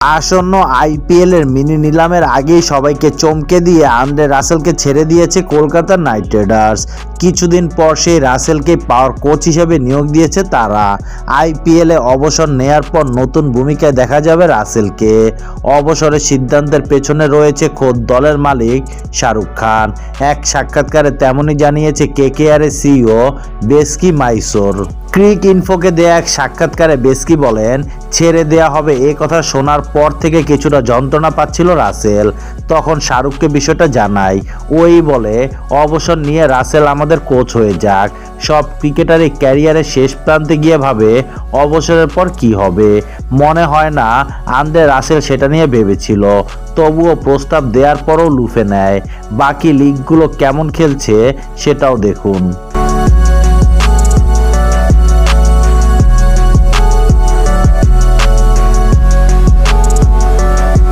আসন্ন আইপিএল এর মিনি নিলামের আগেই সবাইকে চমকে দিয়ে আন্দ্রে রাসেলকে ছেড়ে দিয়েছে কলকাতা নাইট রাইডার্স। কিছুদিন পর সেই রাসেলকে পাওয়ার কোচ হিসেবে নিয়োগ দিয়েছে তারা। আইপিএলে অবসর নেয়ার পর নতুন ভূমিকায় দেখা যাবে রাসেলকে। অবসরের সিদ্ধান্তের পেছনে রয়েছে খোদ দলের মালিক শাহরুখ খান। এক সাক্ষাৎকারে তেমনই জানিয়েছে কেকেআর এর সিইও বেসকি মাইসোর। ক্রিক ইনফোকে দেয়া এক সাক্ষাৎকারে বেসকি বলেন, ছেড়ে দেয়া হবে এ কথা শোনার পর থেকে কিছুটা যন্ত্রণা পাচ্ছিল রাসেল। তখন শাহরুখকে বিষয়টা জানাই। ওই বলে, অবসর নিয়ে রাসেল আমাদের কোচ হয়ে যাক। সব ক্রিকেটারই ক্যারিয়ারের শেষ প্রান্তে গিয়ে ভাবে, অবসরের পর কি হবে? মনে হয় না আন্দ্রে রাসেল সেটা নিয়ে ভেবেছিল। তবুও প্রস্তাব দেওয়ার পরও লুফে নেয়। বাকি লিগগুলো কেমন খেলছে সেটাও দেখুন।